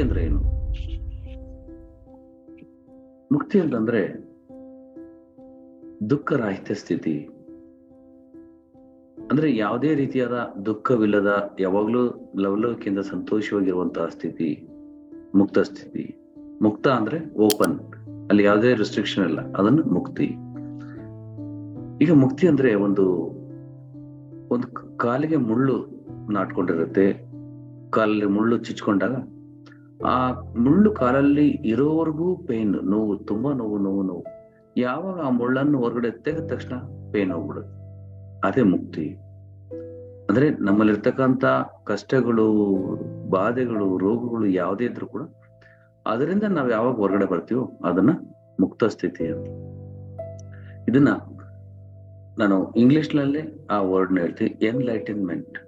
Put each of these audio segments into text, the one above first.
ಅಂದ್ರೆ ಏನು? ಮುಕ್ತಿ ಅಂತಂದ್ರೆ ದುಃಖ ರಾಹಿತ್ಯ ಸ್ಥಿತಿ. ಅಂದ್ರೆ ಯಾವುದೇ ರೀತಿಯಾದ ದುಃಖವಿಲ್ಲದ, ಯಾವಾಗ್ಲೂ ಲವಲವಿಕೆಯಿಂದ ಸಂತೋಷವಾಗಿರುವಂತಹ ಸ್ಥಿತಿ, ಮುಕ್ತ ಸ್ಥಿತಿ. ಮುಕ್ತ ಅಂದ್ರೆ ಓಪನ್. ಅಲ್ಲಿ ಯಾವುದೇ ರೆಸ್ಟ್ರಿಕ್ಷನ್ ಇಲ್ಲ, ಅದನ್ನು ಮುಕ್ತಿ. ಈಗ ಮುಕ್ತಿ ಅಂದ್ರೆ ಒಂದು ಒಂದು ಕಾಲಿಗೆ ಮುಳ್ಳು ನಾಟ್ಕೊಂಡಿರುತ್ತೆ. ಕಾಲಲ್ಲಿ ಮುಳ್ಳು ಚುಚ್ಕೊಂಡಾಗ ಆ ಮುಳ್ಳು ಕಾಲಲ್ಲಿ ಇರೋವರೆಗೂ ಪೇನ್, ನೋವು, ತುಂಬಾ ನೋವು ನೋವು ನೋವು. ಯಾವಾಗ ಆ ಮುಳ್ಳನ್ನು ಹೊರಗಡೆ ತೆಗೆದ ತಕ್ಷಣ ಪೇನ್ ಹೋಗ್ಬಿಡುತ್ತೆ. ಅದೇ ಮುಕ್ತಿ. ಅಂದ್ರೆ ನಮ್ಮಲ್ಲಿರ್ತಕ್ಕಂಥ ಕಷ್ಟಗಳು, ಬಾಧೆಗಳು, ರೋಗಗಳು ಯಾವುದೇ ಇದ್ರು ಕೂಡ ಅದರಿಂದ ನಾವು ಯಾವಾಗ ಹೊರಗಡೆ ಬರ್ತೀವೋ ಅದನ್ನ ಮುಕ್ತ ಸ್ಥಿತಿ ಅಂತ. ಇದನ್ನ ನಾನು ಇಂಗ್ಲಿಷ್ನಲ್ಲಿ ಆ ವರ್ಡ್ ಹೇಳ್ತೀನಿ ಎನ್ಲೈಟನ್ಮೆಂಟ್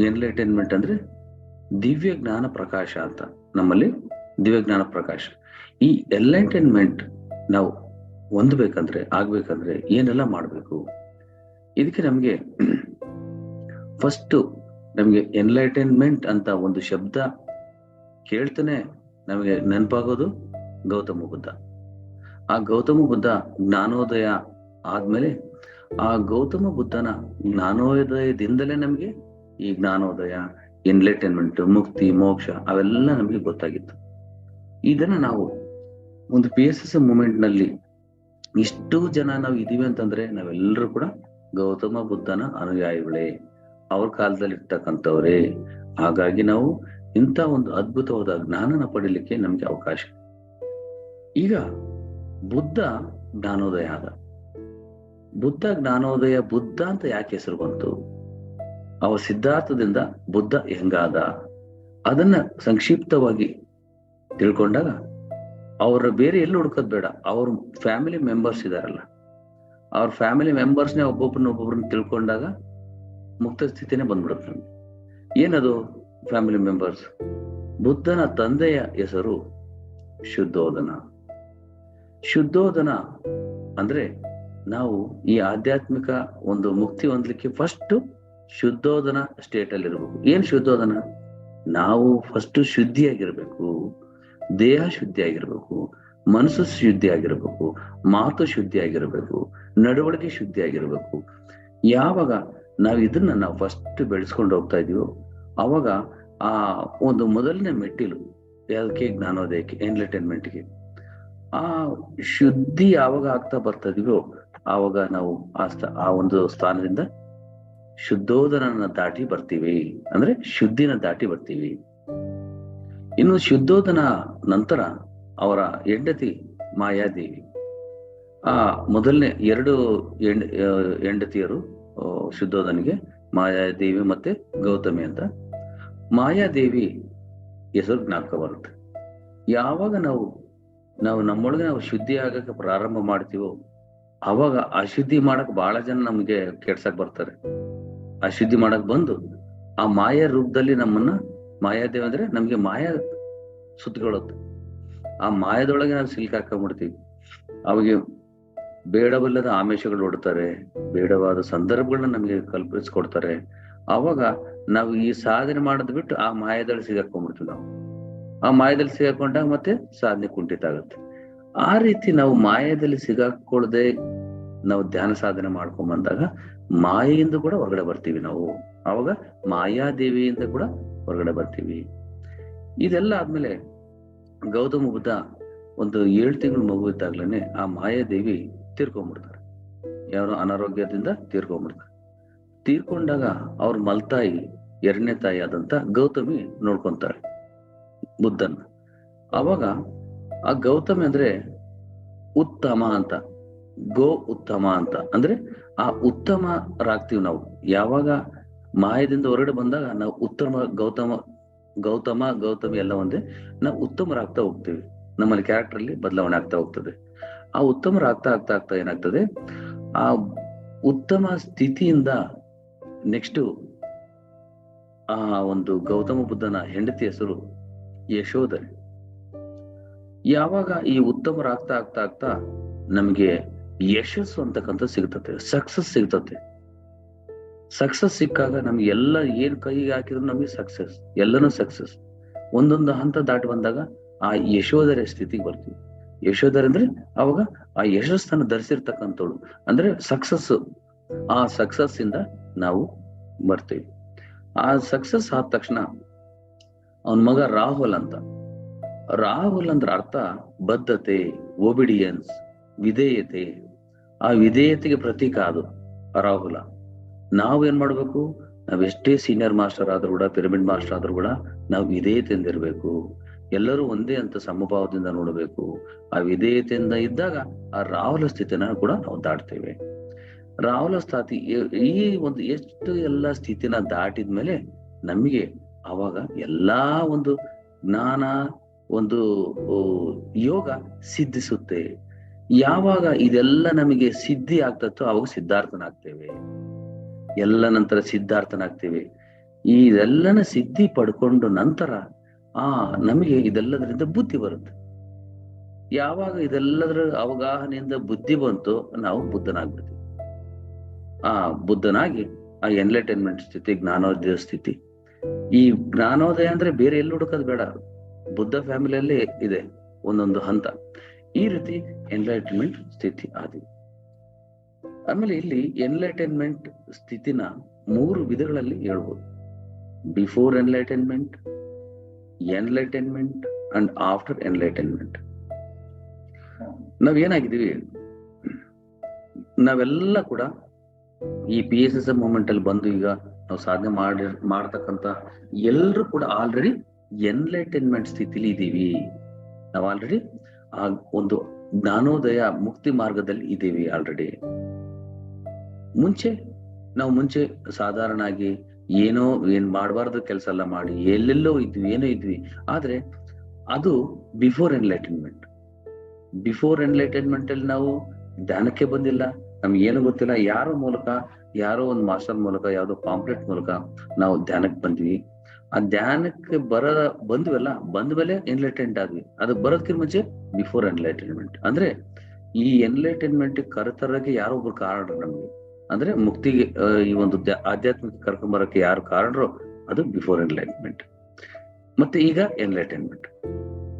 ಎನ್ಲೈಟನ್ಮೆಂಟ್ ಅಂದ್ರೆ ದಿವ್ಯ ಜ್ಞಾನ ಪ್ರಕಾಶ ಅಂತ ನಮ್ಮಲ್ಲಿ ದಿವ್ಯ ಜ್ಞಾನ ಪ್ರಕಾಶ. ಈ ಎನ್ಲೈಟನ್ಮೆಂಟ್ ನಾವು ಹೊಂದಬೇಕಂದ್ರೆ, ಆಗ್ಬೇಕಂದ್ರೆ ಏನೆಲ್ಲ ಮಾಡಬೇಕು? ಇದಕ್ಕೆ ನಮಗೆ ಫಸ್ಟ್ ನಮಗೆ ಎನ್ಲೈಟೈನ್ಮೆಂಟ್ ಅಂತ ಒಂದು ಶಬ್ದ ಕೇಳ್ತಾನೆ. ನಮಗೆ ನೆನಪಾಗೋದು ಗೌತಮ ಬುದ್ಧ. ಆ ಗೌತಮ ಬುದ್ಧ ಜ್ಞಾನೋದಯ ಆದ್ಮೇಲೆ ಆ ಗೌತಮ ಬುದ್ಧನ ಜ್ಞಾನೋದಯದಿಂದಲೇ ನಮಗೆ ಈ ಜ್ಞಾನೋದಯ ಎನ್ಲೈಟನ್ಮೆಂಟ್ ಮುಕ್ತಿ, ಮೋಕ್ಷ, ಅವೆಲ್ಲ ನಮಗೆ ಗೊತ್ತಾಗಿತ್ತು. ಇದನ್ನ ನಾವು ಒಂದು ಪಿ ಎಸ್ ಎಸ್ ಮೂಮೆಂಟ್ ಇಷ್ಟು ಜನ ನಾವು ಇದೀವಿ ಅಂತಂದ್ರೆ ನಾವೆಲ್ಲರೂ ಕೂಡ ಗೌತಮ ಬುದ್ಧನ ಅನುಯಾಯಿಗಳೇ. ಅವ್ರ ಕಾಲದಲ್ಲಿ ಇರ್ತಕ್ಕಂಥವ್ರೇ ಹಾಗಾಗಿ ನಾವು ಇಂಥ ಒಂದು ಅದ್ಭುತವಾದ ಜ್ಞಾನನ ಪಡೀಲಿಕ್ಕೆ ನಮ್ಗೆ ಅವಕಾಶ. ಈಗ ಬುದ್ಧ ಜ್ಞಾನೋದಯ ಆದ. ಬುದ್ಧ ಜ್ಞಾನೋದಯ ಬುದ್ಧ ಅಂತ ಯಾಕೆ ಹೆಸರು ಬಂತು? ಅವ ಸಿದ್ಧಾರ್ಥದಿಂದ ಬುದ್ಧ ಹೆಂಗಾದ? ಅದನ್ನ ಸಂಕ್ಷಿಪ್ತವಾಗಿ ತಿಳ್ಕೊಂಡಾಗ, ಅವ್ರ ಬೇರೆ ಎಲ್ಲಿ ಹುಡ್ಕೋದ್ ಬೇಡ, ಅವ್ರ ಫ್ಯಾಮಿಲಿ ಮೆಂಬರ್ಸ್ ಇದಾರಲ್ಲ. ಅವ್ರ ಫ್ಯಾಮಿಲಿ ಮೆಂಬರ್ಸ್ನೇ ಒಬ್ಬೊಬ್ಬರನ್ನ ಒಬ್ಬೊಬ್ರನ್ನ ತಿಳ್ಕೊಂಡಾಗ ಮುಕ್ತ ಸ್ಥಿತಿನೇ ಬಂದ್ಬಿಡುತ್ತೆ ನಮ್ಗೆ. ಏನದು ಫ್ಯಾಮಿಲಿ ಮೆಂಬರ್ಸ್ ಬುದ್ಧನ ತಂದೆಯ ಹೆಸರು ಶುದ್ಧೋದನ. ಶುದ್ಧೋದನ ಅಂದ್ರೆ ನಾವು ಈ ಆಧ್ಯಾತ್ಮಿಕ ಒಂದು ಮುಕ್ತಿ ಹೊಂದಲಿಕ್ಕೆ ಫಸ್ಟ್ ಶುದ್ಧೋದನ ಸ್ಟೇಟ್ ಅಲ್ಲಿ ಇರಬೇಕು ಏನ್ ಶುದ್ಧೋದನ? ನಾವು ಫಸ್ಟ್ ಶುದ್ಧಿಯಾಗಿರ್ಬೇಕು, ದೇಹ ಶುದ್ಧಿಯಾಗಿರ್ಬೇಕು, ಮನಸ್ಸು ಶುದ್ಧಿಯಾಗಿರ್ಬೇಕು, ಮಾತು ಶುದ್ಧಿಯಾಗಿರ್ಬೇಕು, ನಡವಳಿಕೆ ಶುದ್ಧಿಯಾಗಿರ್ಬೇಕು. ಯಾವಾಗ ನಾವು ಇದನ್ನ ನಾವು ಫಸ್ಟ್ ಬೆಳೆಸ್ಕೊಂಡು ಹೋಗ್ತಾ ಇದೀವೋ, ಅವಾಗ ಆ ಒಂದು ಮೊದಲನೇ ಮೆಟ್ಟಿಲು, ಯಾವ್ದಕ್ಕೆ? ಜ್ಞಾನೋದಯಕ್ಕೆ ಎಂಟರ್ಟೈನ್ಮೆಂಟ್ಗೆ ಆ ಶುದ್ಧಿ ಯಾವಾಗ ಆಗ್ತಾ ಬರ್ತಾ ಇದೀವೋ ಆವಾಗ ನಾವು ಆ ಆ ಒಂದು ಸ್ಥಾನದಿಂದ ಶುದ್ಧೋದನನ ದಾಟಿ ಬರ್ತೀವಿ ಅಂದ್ರೆ ಶುದ್ಧಿನ ದಾಟಿ ಬರ್ತೀವಿ. ಇನ್ನು ಶುದ್ಧೋದನ ನಂತರ ಅವರ ಹೆಂಡತಿ ಮಾಯಾದೇವಿ. ಆ ಮೊದಲನೇ ಎರಡು ಹೆಂಡ ಹೆಂಡತಿಯರು ಶುದ್ಧೋದನಿಗೆ ಮಾಯಾದೇವಿ ಮತ್ತೆ ಗೌತಮಿ ಅಂತ. ಮಾಯಾದೇವಿ ಹೆಸರು ಜ್ಞಾಪಕ ಬರುತ್ತೆ. ಯಾವಾಗ ನಾವು ನಾವು ನಮ್ಮೊಳಗೆ ನಾವು ಶುದ್ಧಿ ಆಗಕ್ಕೆ ಪ್ರಾರಂಭ ಮಾಡ್ತೀವೋ, ಅವಾಗ ಅಶುದ್ಧಿ ಮಾಡಕ್ ಬಹಳ ಜನ ನಮ್ಗೆ ಕೆಡ್ಸಕ್ ಬರ್ತಾರೆ. ಅಶುದ್ಧಿ ಮಾಡಕ್ ಬಂದು ಆ ಮಾಯ ರೂಪದಲ್ಲಿ ನಮ್ಮನ್ನ ಮಾಯಾದೇವ ಅಂದ್ರೆ ನಮ್ಗೆ ಮಾಯ ಸುತ್ತಿಕೊಳ್ಳುತ್ತೆ. ಆ ಮಾಯದೊಳಗೆ ನಾವು ಸಿಲ್ಕ್ ಹಾಕೊಂಡ್ಬಿಡ್ತೀವಿ. ಅವಾಗ ಬೇಡವಲ್ಲದ ಆಮಿಷಗಳು ಹೊಡ್ತಾರೆ ಬೇಡವಾದ ಸಂದರ್ಭಗಳನ್ನ ನಮ್ಗೆ ಕಲ್ಪಿಸ್ಕೊಡ್ತಾರೆ. ಅವಾಗ ನಾವು ಈ ಸಾಧನೆ ಮಾಡದ್ ಬಿಟ್ಟು ಆ ಮಾಯದಲ್ಲಿ ಸಿಗಾಕೊಂಡ್ಬಿಡ್ತೀವಿ ನಾವು. ಆ ಮಾಯದಲ್ಲಿ ಸಿಗಾಕೊಂಡಾಗ ಮತ್ತೆ ಸಾಧನೆ ಕುಂಠಿತ ಆಗುತ್ತೆ. ಆ ರೀತಿ ನಾವು ಮಾಯದಲ್ಲಿ ಸಿಗಾಕೊಳ್ಳದೆ ನಾವು ಧ್ಯಾನ ಸಾಧನೆ ಮಾಡ್ಕೊಂಡ್ ಬಂದಾಗ ಮಾಯೆಯಿಂದ ಕೂಡ ಹೊರಗಡೆ ಬರ್ತೀವಿ ನಾವು. ಅವಾಗ ಮಾಯಾದೇವಿಯಿಂದ ಕೂಡ ಹೊರಗಡೆ ಬರ್ತೀವಿ. ಇದೆಲ್ಲ ಆದ್ಮೇಲೆ ಗೌತಮ ಬುದ್ಧ ಒಂದು ಏಳು ತಿಂಗಳು ಮಗು ಇದ್ದಾಗ್ಲೇನೆ ಆ ಮಾಯಾದೇವಿ ತೀರ್ಕೊಂಡ್ಬಿಡ್ತಾರೆ ಯಾರು ಅನಾರೋಗ್ಯದಿಂದ ತೀರ್ಕೊಂಡ್ಬಿಡ್ತಾರೆ ತೀರ್ಕೊಂಡಾಗ ಅವ್ರ ಮಲ್ತಾಯಿ ಎರಡನೇ ತಾಯಿ ಆದಂತ ಗೌತಮಿ ನೋಡ್ಕೊಂತಾಳೆ ಬುದ್ಧನ. ಅವಾಗ ಆ ಗೌತಮಿ ಅಂದ್ರೆ ಉತ್ತಮ ಅಂತ. ಗೋ ಉತ್ತಮ ಅಂತ. ಅಂದ್ರೆ ಆ ಉತ್ತಮರಾಗ್ತೀವಿ ನಾವು. ಯಾವಾಗ ಮಾಯದಿಂದ ಹೊರಗಡೆ ಬಂದಾಗ ನಾವು ಉತ್ತಮ ಗೌತಮ ಗೌತಮ, ಗೌತಮಿ ಎಲ್ಲ ಒಂದೇ. ನಾವು ಉತ್ತಮರಾಗ್ತಾ ಹೋಗ್ತೀವಿ. ನಮ್ಮಲ್ಲಿ ಕ್ಯಾರೆಕ್ಟರ್ ಅಲ್ಲಿ ಬದಲಾವಣೆ ಆಗ್ತಾ ಹೋಗ್ತದೆ. ಆ ಉತ್ತಮರಾಗ್ತಾ ಆಗ್ತಾ ಆಗ್ತಾ ಏನಾಗ್ತದೆ? ಆ ಉತ್ತಮ ಸ್ಥಿತಿಯಿಂದ ನೆಕ್ಸ್ಟ್ ಆ ಒಂದು ಗೌತಮ ಬುದ್ಧನ ಹೆಂಡತಿ ಹೆಸರು ಯಶೋಧರೆ. ಯಾವಾಗ ಈ ಉತ್ತಮರಾಗ್ತಾ ಆಗ್ತಾ ಆಗ್ತಾ ನಮ್ಗೆ ಯಶಸ್ಸು ಅಂತಕ್ಕಂಥ ಸಿಗ್ತತೆ ಸಕ್ಸಸ್ ಸಿಗ್ತತೆ. ಸಕ್ಸಸ್ ಸಿಕ್ಕಾಗ ನಮ್ಗೆ ಎಲ್ಲ ಏನ್ ಕೈಗೆ ಹಾಕಿದ್ರು ನಮಗೆ ಸಕ್ಸಸ್ ಎಲ್ಲನೂ ಸಕ್ಸಸ್ ಒಂದೊಂದು ಹಂತ ದಾಟಿ ಬಂದಾಗ ಆ ಯಶೋಧರ ಸ್ಥಿತಿಗೆ ಬರ್ತೀವಿ. ಯಶೋಧರ ಅಂದ್ರೆ ಅವಾಗ ಆ ಯಶಸ್ಸನ್ನು ಧರಿಸಿರ್ತಕ್ಕಂಥವಳು. ಅಂದ್ರೆ ಸಕ್ಸಸ್ ಆ ಸಕ್ಸಸ್ ಇಂದ ನಾವು ಬರ್ತೇವೆ. ಆ ಸಕ್ಸಸ್ ಆದ ತಕ್ಷಣ ಅವನ ಮಗ ರಾಹುಲ್ ಅಂತ. ರಾಹುಲ್ ಅಂದ್ರ ಅರ್ಥ ಬದ್ಧತೆ ಒಬಿಡಿಯನ್ಸ್ ವಿಧೇಯತೆ ಆ ವಿಧೇಯತೆಗೆ ಪ್ರತೀಕ ಅದು, ರಾಹುಲ. ನಾವು ಏನ್ ಮಾಡ್ಬೇಕು? ನಾವ್ ಎಷ್ಟೇ ಸೀನಿಯರ್ ಮಾಸ್ಟರ್ ಆದ್ರೂ ಕೂಡ ಪಿರಮಿಡ್ ಮಾಸ್ಟರ್ ಆದ್ರೂ ಕೂಡ, ನಾವು ವಿಧೇಯತೆಯಿಂದ ಇರಬೇಕು. ಎಲ್ಲರೂ ಒಂದೇ ಅಂತ ಸಮಭಾವದಿಂದ ನೋಡಬೇಕು. ಆ ವಿಧೇಯತೆಯಿಂದ ಇದ್ದಾಗ ಆ ರಾಹುಲ ಸ್ಥಿತಿನ ಕೂಡ ನಾವು ದಾಟ್ತೇವೆ. ರಾಹುಲ ಸ್ಥಾತಿ, ಈ ಒಂದು ಎಷ್ಟು ಎಲ್ಲ ಸ್ಥಿತಿನ ದಾಟಿದ್ಮೇಲೆ ನಮಗೆ ಅವಾಗ ಎಲ್ಲಾ ಒಂದು ಜ್ಞಾನ, ಒಂದು ಯೋಗ ಸಿದ್ಧಿಸುತ್ತೆ. ಯಾವಾಗ ಇದೆಲ್ಲ ನಮಗೆ ಸಿದ್ಧಿ ಆಗ್ತತ್ತೋ ಅವಾಗ ಸಿದ್ಧಾರ್ಥನಾಗ್ತೇವೆ. ಎಲ್ಲ ನಂತರ ಸಿದ್ಧಾರ್ಥನಾಗ್ತೇವೆ. ಇದೆಲ್ಲನ ಸಿದ್ಧಿ ಪಡ್ಕೊಂಡು ನಂತರ, ಆ, ನಮಗೆ ಇದೆಲ್ಲದರಿಂದ ಬುದ್ಧಿ ಬರುತ್ತೆ. ಯಾವಾಗ ಇದೆಲ್ಲದರ ಅವಗಾಹನೆಯಿಂದ ಬುದ್ಧಿ ಬಂತು ನಾವು ಬುದ್ಧನಾಗ್ಬಿಡ್ತೀವಿ. ಆ, ಬುದ್ಧನಾಗಿ ಆ ಎನ್ಲೈಟೈನ್ಮೆಂಟ್ ಸ್ಥಿತಿ, ಜ್ಞಾನೋದಯ ಸ್ಥಿತಿ. ಈ ಜ್ಞಾನೋದಯ ಅಂದ್ರೆ ಬೇರೆ ಎಲ್ಲಿ ಹುಡುಕೋದು ಬೇಡ. ಬುದ್ಧ ಫ್ಯಾಮಿಲಿಯಲ್ಲಿ ಇದೆ ಒಂದೊಂದು ಹಂತ. ಈ ರೀತಿ ಎನ್ಲೈಟನ್ಮೆಂಟ್ ಸ್ಥಿತಿ ಆದಿ. ಆಮೇಲೆ ಇಲ್ಲಿ ಎನ್ಲೈಟನ್ಮೆಂಟ್ ಸ್ಥಿತಿನ ಮೂರು ವಿಧಗಳಲ್ಲಿ ಹೇಳ್ಬೋದು. Before enlightenment enlightenment and after enlightenment ನಾವೇನಾಗಿದ್ದೀವಿ? ನಾವೆಲ್ಲ ಕೂಡ ಈ ಪಿ ಎಸ್ ಎಸ್ ಮೂಮೆಂಟ್ ಅಲ್ಲಿ ಬಂದು ಈಗ ನಾವು ಸಾಧನೆ ಮಾಡಿ ಮಾಡ್ತಕ್ಕಂತ ಎಲ್ಲರೂ ಕೂಡ ಆಲ್ರೆಡಿ ಎನ್ಲೈಟನ್ಮೆಂಟ್ ಸ್ಥಿತಿಲಿ ಇದ್ದೀವಿ. ನಾವು ಆಲ್ರೆಡಿ ಆ ಒಂದು ಜ್ಞಾನೋದಯ ಮುಕ್ತಿ ಮಾರ್ಗದಲ್ಲಿ ಇದ್ದೀವಿ ಆಲ್ರೆಡಿ ಮುಂಚೆ, ನಾವು ಮುಂಚೆ ಸಾಧಾರಣ ಆಗಿ ಏನೋ ಏನ್ ಮಾಡಬಾರ್ದು ಕೆಲಸ ಎಲ್ಲ ಮಾಡಿ, ಎಲ್ಲೆಲ್ಲೋ ಇದ್ವಿ, ಏನೋ ಇದ್ವಿ. ಆದ್ರೆ ಅದು ಬಿಫೋರ್ ಎನ್ಲೈಟನ್ಮೆಂಟ್ ಬಿಫೋರ್ ಎನ್ಲೈಟನ್ಮೆಂಟ್ ಅಲ್ಲಿ ನಾವು ಧ್ಯಾನಕ್ಕೆ ಬಂದಿಲ್ಲ. ನಮ್ಗೆ ಏನು ಗೊತ್ತಿಲ್ಲ, ಯಾರೋ ಮೂಲಕ, ಯಾರೋ ಒಂದು ಮಾಸ್ಟರ್ ಮೂಲಕ, ಯಾವ್ದೋ ಪಾಂಪ್ಲೆಟ್ ಮೂಲಕ ನಾವು ಧ್ಯಾನಕ್ಕೆ ಬಂದ್ವಿ. ಆ ಧ್ಯಾನಕ್ಕೆ ಬರ, ಬಂದ್ವಲ್ಲ ಬಂದ ಮೇಲೆ ಎನ್ಲೈಟೆಂಟ್ ಆದ್ವಿ. ಅದು ಬರೋದಕ್ಕಿಂತ ಮುಂಚೆ ಬಿಫೋರ್ ಎನ್ಲೈಟೈನ್ಮೆಂಟ್ ಅಂದ್ರೆ ಈ ಎನ್ಲೈಟೈನ್ಮೆಂಟ್ ಕರೆತರಕ್ಕೆ ಯಾರೊಬ್ರು ಕಾರಣರು ನಮಗೆ. ಅಂದ್ರೆ ಮುಕ್ತಿಗೆ ಈ ಒಂದು ಆಧ್ಯಾತ್ಮಿಕ ಕರ್ಕೊಂಬರಕ್ಕೆ ಯಾರು ಕಾರಣರು ಅದು ಬಿಫೋರ್ ಎನ್ಲೈಟ್ಮೆಂಟ್ ಮತ್ತೆ ಈಗ ಎನ್ಲೈಟೈನ್ಮೆಂಟ್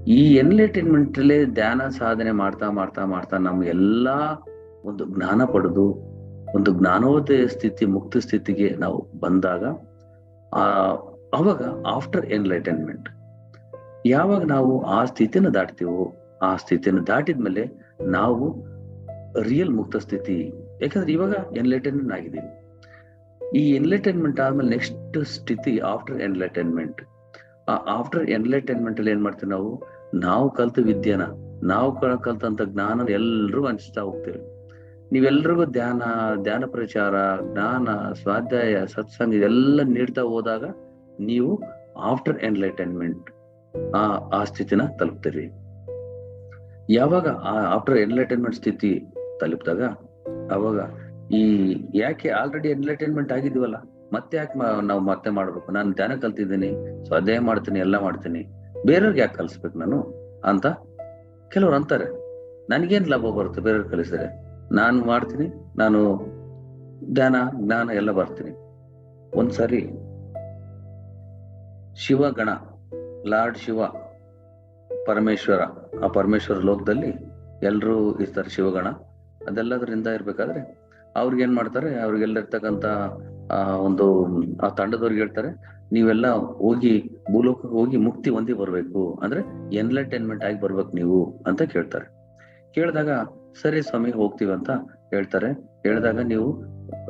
ಈ ಎನ್ಲೈಟೈನ್ಮೆಂಟ್ ಅಲ್ಲಿ ಧ್ಯಾನ ಸಾಧನೆ ಮಾಡ್ತಾ ಮಾಡ್ತಾ ಮಾಡ್ತಾ ನಮ್ ಎಲ್ಲಾ ಒಂದು ಜ್ಞಾನ ಪಡೆದು, ಒಂದು ಜ್ಞಾನೋದಯ ಸ್ಥಿತಿ, ಮುಕ್ತ ಸ್ಥಿತಿಗೆ ನಾವು ಬಂದಾಗ, ಆ ಅವಾಗ ಆಫ್ಟರ್ ಎನ್ಲೈಟನ್ಮೆಂಟ್ ಯಾವಾಗ ನಾವು ಆ ಸ್ಥಿತಿನ ದಾಟ್ತೀವೋ, ಆ ಸ್ಥಿತಿನ ದಾಟಿದ್ಮೇಲೆ ನಾವು ರಿಯಲ್ ಮುಕ್ತ ಸ್ಥಿತಿ. ಯಾಕಂದ್ರೆ ಇವಾಗ ಎನ್ಲೈಟನ್ಮೆಂಟ್ ಆಗಿದ್ದೀವಿ ಈ ಎನ್ಲೈಟನ್ಮೆಂಟ್ ಆದ್ಮೇಲೆ ನೆಕ್ಸ್ಟ್ ಸ್ಥಿತಿ ಆಫ್ಟರ್ ಎನ್ಲೈಟನ್ಮೆಂಟ್ ಆ ಆಫ್ಟರ್ ಎನ್ಲೈಟನ್ಮೆಂಟ್ ಅಲ್ಲಿ ಏನ್ ಮಾಡ್ತೀವಿ ನಾವು? ನಾವು ಕಲ್ತ ವಿದ್ಯಾನ, ನಾವು ಕಲ್ತಂತ ಜ್ಞಾನ ಎಲ್ರಿಗೂ ಹಂಚ್ತಾ ಹೋಗ್ತೀವಿ. ನೀವೆಲ್ರಿಗೂ ಧ್ಯಾನ ಧ್ಯಾನ ಪ್ರಚಾರ, ಜ್ಞಾನ, ಸ್ವಾಧ್ಯಾಯ, ಸತ್ಸಂಗ ಇದೆಲ್ಲ ನೀಡ್ತಾ ಹೋದಾಗ ನೀವು ಆಫ್ಟರ್ ಎನ್ಲೈಟನ್ಮೆಂಟ್ ಆ ಆ ಸ್ಥಿತಿನ ತಲುಪ್ತೀರಿ. ಯಾವಾಗ ಆ ಆಫ್ಟರ್ ಎನ್ಲೈಟನ್ಮೆಂಟ್ ಸ್ಥಿತಿ ತಲುಪಿದಾಗ, ಅವಾಗ ಈ ಯಾಕೆ ಆಲ್ರೆಡಿ ಎನ್ಲೈಟನ್ಮೆಂಟ್ ಆಗಿದ್ವಲ್ಲ, ಮತ್ತೆ ಯಾಕೆ ನಾವು ಮತ್ತೆ ಮಾಡ್ಬೇಕು? ನಾನು ಧ್ಯಾನ ಕಲ್ತಿದ್ದೀನಿ ಸ್ವಾಧ್ಯಾಯ ಮಾಡ್ತೀನಿ, ಎಲ್ಲ ಮಾಡ್ತೀನಿ. ಬೇರೆಯವ್ರಿಗೆ ಯಾಕೆ ಕಲಿಸ್ಬೇಕು ನಾನು ಅಂತ ಕೆಲವ್ರು ಅಂತಾರೆ. ನನಗೇನ್ ಲಾಭ ಬರುತ್ತೆ ಬೇರೆಯವ್ರು ಕಲಿಸಿದ್ರೆ? ನಾನು ಮಾಡ್ತೀನಿ, ನಾನು ಧ್ಯಾನ, ಜ್ಞಾನ ಎಲ್ಲ ಬರ್ತೀನಿ. ಒಂದ್ಸರಿ ಶಿವಗಣ, ಲಾರ್ಡ್ ಶಿವ, ಪರಮೇಶ್ವರ. ಆ ಪರಮೇಶ್ವರ ಲೋಕದಲ್ಲಿ ಎಲ್ಲರೂ ಇರ್ತಾರೆ ಶಿವಗಣ. ಅದೆಲ್ಲದರಿಂದ ಇರ್ಬೇಕಾದ್ರೆ ಅವ್ರಿಗೆ ಏನ್ ಮಾಡ್ತಾರೆ ಅವ್ರಿಗೆಲ್ಲ ಇರ್ತಕ್ಕಂತ ಆ, ಒಂದು, ಆ ತಂಡದವ್ರಿಗೆ ಹೇಳ್ತಾರೆ, ನೀವೆಲ್ಲ ಹೋಗಿ ಭೂಲೋಕಕ್ಕೆ ಹೋಗಿ ಮುಕ್ತಿ ಹೊಂದಿ ಬರ್ಬೇಕು. ಅಂದ್ರೆ ಎನ್ಲೈಟೈನ್ಮೆಂಟ್ ಆಗಿ ಬರ್ಬೇಕು ನೀವು ಅಂತ ಕೇಳ್ತಾರೆ. ಕೇಳಿದಾಗ, ಸರಿ ಸ್ವಾಮಿ, ಹೋಗ್ತೀವಿ ಅಂತ ಹೇಳ್ತಾರೆ. ಹೇಳಿದಾಗ ನೀವು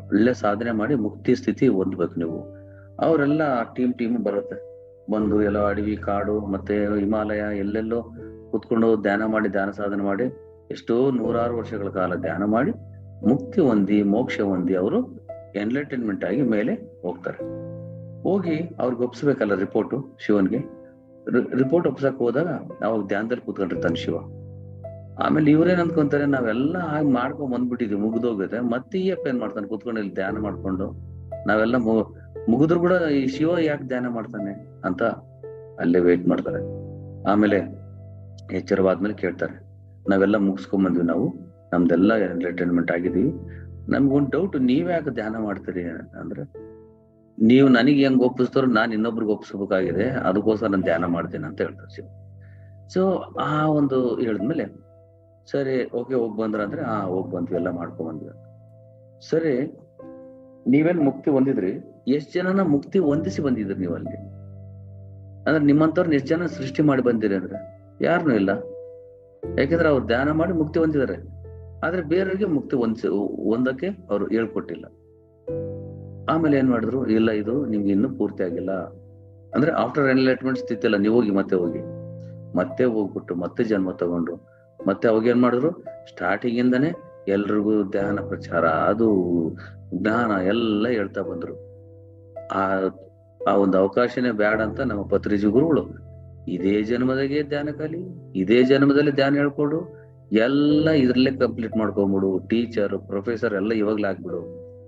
ಒಳ್ಳೆ ಸಾಧನೆ ಮಾಡಿ ಮುಕ್ತಿ ಸ್ಥಿತಿ ಹೊಂದ್ಬೇಕು ನೀವು. ಅವರೆಲ್ಲ ಟೀಮ್ ಟೀಮ್ ಬರುತ್ತೆ. ಬಂದು ಎಲ್ಲ ಅಡವಿ, ಕಾಡು ಮತ್ತೆ ಹಿಮಾಲಯ ಎಲ್ಲೆಲ್ಲೋ ಕುತ್ಕೊಂಡು ಧ್ಯಾನ ಮಾಡಿ, ಧ್ಯಾನ ಸಾಧನೆ ಮಾಡಿ ಎಷ್ಟೋ ನೂರಾರು ವರ್ಷಗಳ ಕಾಲ ಧ್ಯಾನ ಮಾಡಿ ಮುಕ್ತಿ ಹೊಂದಿ, ಮೋಕ್ಷ ಹೊಂದಿ ಅವರು ಎನ್ಲೈಟೈನ್ಮೆಂಟ್ ಆಗಿ ಮೇಲೆ ಹೋಗ್ತಾರೆ. ಹೋಗಿ ಅವ್ರಿಗೆ ಒಪ್ಸ್ಬೇಕಲ್ಲ ರಿಪೋರ್ಟ್ ಶಿವನ್ಗೆ. ರಿಪೋರ್ಟ್ ಒಪ್ಸಕ್ ಹೋದಾಗ ಅವಾಗ ಧ್ಯಾನದಲ್ಲಿ ಕೂತ್ಕೊಂಡಿರ್ತಾನೆ ಶಿವ. ಆಮೇಲೆ ಇವ್ರೇನ್ ಅನ್ಕೊಂತಾರೆ ನಾವೆಲ್ಲ ಹಾಗೆ ಮಾಡ್ಕೊಂಡ್ ಬಂದ್ಬಿಟ್ಟಿದ್ವಿ, ಮುಗ್ದೋಗುತ್ತೆ. ಮತ್ತೆ ಈ ಅಪ್ಪ ಏನ್ ಮಾಡ್ತಾನೆ, ಕೂತ್ಕೊಂಡು ಇಲ್ಲಿ ಧ್ಯಾನ ಮಾಡ್ಕೊಂಡು ನಾವೆಲ್ಲ ಮುಗಿದ್ರು ಕೂಡ ಈ ಶಿವ ಯಾಕೆ ಧ್ಯಾನ ಮಾಡ್ತಾನೆ ಅಂತ ಅಲ್ಲೇ ವೇಟ್ ಮಾಡ್ತಾರೆ. ಆಮೇಲೆ ಎಚ್ಚರವಾದ್ಮೇಲೆ ಕೇಳ್ತಾರೆ. ನಾವೆಲ್ಲ ಮುಗಿಸ್ಕೊಂಡ್ ಬಂದ್ವಿ ನಾವು. ನಮ್ದೆಲ್ಲ ಎಂಟರ್ಟೈನ್ಮೆಂಟ್ ಆಗಿದೀವಿ. ನಮ್ಗೊಂದು ಡೌಟ್ ನೀವ್ ಯಾಕೆ ಧ್ಯಾನ ಮಾಡ್ತೀರಿ ಅಂದ್ರೆ, ನೀವು ನನಗೆ ಹೆಂಗ್ ಒಪ್ಪಿಸ್ತಾರೋ ನಾನು ಇನ್ನೊಬ್ರಿಗೆ ಒಪ್ಪಿಸ್ಬೇಕಾಗಿದೆ ಅದಕ್ಕೋಸ್ಕರ ನಾನು ಧ್ಯಾನ ಮಾಡ್ತೀನಿ ಅಂತ ಹೇಳ್ತಾರೆ ಶಿವ. ಸೊ ಆ ಒಂದು ಹೇಳಿದ್ಮೇಲೆ, ಸರಿ ಓಕೆ ಹೋಗ್ ಬಂದ್ರ ಅಂದ್ರೆ ಹಾ ಹೋಗ್ ಬಂದ್ವಿ, ಎಲ್ಲ ಮಾಡ್ಕೊಂಡ್ ಬಂದ್ವಿ ಸರಿ, ನೀವೇನ್ ಮುಕ್ತಿ ಹೊಂದಿದ್ರಿ? ಎಷ್ಟ್ ಜನನ ಮುಕ್ತಿ ಹೊಂದಿಸಿ ಬಂದಿದ್ರಿ ನೀವು ಅಲ್ಲಿ? ಅಂದ್ರೆ ನಿಮ್ಮಂತವ್ರನ್ನ ಎಷ್ಟ್ ಜನ ಸೃಷ್ಟಿ ಮಾಡಿ ಬಂದಿರಿ ಅಂದ್ರೆ? ಯಾರನ್ನೂ ಇಲ್ಲ. ಯಾಕಂದ್ರೆ ಅವ್ರು ಧ್ಯಾನ ಮಾಡಿ ಮುಕ್ತಿ ಹೊಂದಿದ್ದಾರೆ. ಆದ್ರೆ ಬೇರೆಯವ್ರಿಗೆ ಮುಕ್ತಿ ಹೊಂದಿಸಿ, ಹೊಂದಕ್ಕೆ ಅವ್ರು ಹೇಳ್ಕೊಟ್ಟಿಲ್ಲ. ಆಮೇಲೆ ಏನ್ ಮಾಡಿದ್ರು? ಇಲ್ಲ, ಇದು ನಿಮ್ಗೆ ಇನ್ನೂ ಪೂರ್ತಿ ಆಗಿಲ್ಲ. ಅಂದ್ರೆ ಆಫ್ಟರ್ ಎನ್ಲೈಟ್ಮೆಂಟ್ ಸ್ಥಿತಿ ಇಲ್ಲ. ನೀವು ಹೋಗಿ, ಮತ್ತೆ ಹೋಗಿ. ಮತ್ತೆ ಹೋಗ್ಬಿಟ್ಟು, ಮತ್ತೆ ಜನ್ಮ ತಗೊಂಡ್ರು ಮತ್ತೆ ಅವಾಗ ಏನ್ ಮಾಡಿದ್ರು? ಸ್ಟಾರ್ಟಿಂಗ್ ಇಂದಾನೆ ಎಲ್ರಿಗೂ ಧ್ಯಾನ ಪ್ರಚಾರ, ಅದು ಜ್ಞಾನ ಎಲ್ಲ ಹೇಳ್ತಾ ಬಂದ್ರು. ಆ ಒಂದು ಅವಕಾಶನೇ ಬೇಡ ಅಂತ ನಮ್ಮ ಪತ್ರಿಜಿ ಗುರುಗಳು. ಇದೇ ಜನ್ಮದಾಗೆ ಧ್ಯಾನ ಕಲಿ ಇದೇ ಜನ್ಮದಲ್ಲಿ ಧ್ಯಾನ ಹೇಳ್ಕೊಡು, ಎಲ್ಲ ಇದ್ರಲ್ಲೇ ಕಂಪ್ಲೀಟ್ ಮಾಡ್ಕೊಂಬಿಡು ಟೀಚರ್ ಪ್ರೊಫೆಸರ್ ಎಲ್ಲ ಇವಾಗ್ಲೇ ಆಗ್ಬಿಡು.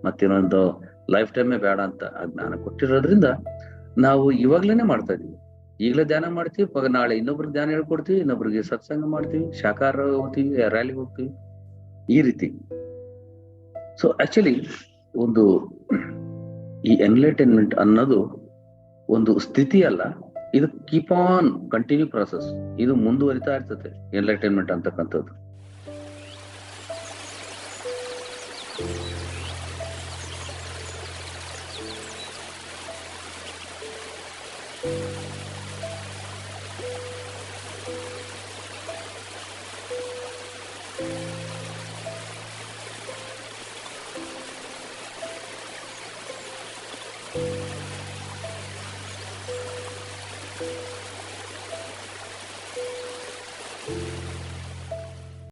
ಮತ್ತಿನ್ನೊಂದು ಲೈಫ್ ಟೈಮೇ ಬೇಡ ಅಂತ ಆ ಜ್ಞಾನ ಕೊಟ್ಟಿರೋದ್ರಿಂದ ನಾವು ಇವಾಗ್ಲೇನೆ ಮಾಡ್ತಾ ಇದೀವಿ. ಈಗಲೇ ಧ್ಯಾನ ಮಾಡ್ತೀವಿ, ಪಗ ನಾಳೆ ಇನ್ನೊಬ್ರಿಗೆ ಧ್ಯಾನ ಹೇಳ್ಕೊಡ್ತೀವಿ, ಇನ್ನೊಬ್ರಿಗೆ ಸತ್ಸಂಗ ಮಾಡ್ತೀವಿ, ಶಾಖಾಹಾರ ಹೋಗ್ತೀವಿ ರ್ಯಾಲಿಗೆ ಹೋಗ್ತೀವಿ. ಈ ರೀತಿ. ಸೊ ಆಕ್ಚುಲಿ ಒಂದು ಈ ಎನ್ಲೈಟೈನ್ಮೆಂಟ್ ಅನ್ನೋದು ಒಂದು ಸ್ಥಿತಿ ಅಲ್ಲ ಇದು ಕೀಪ್ ಆನ್ ಕಂಟಿನ್ಯೂ ಪ್ರಾಸೆಸ್ ಇದು ಮುಂದುವರಿತಾ ಇರ್ತದೆ ಎನ್ಲೈಟೈನ್ಮೆಂಟ್ ಅಂತಕ್ಕಂಥದ್ದು.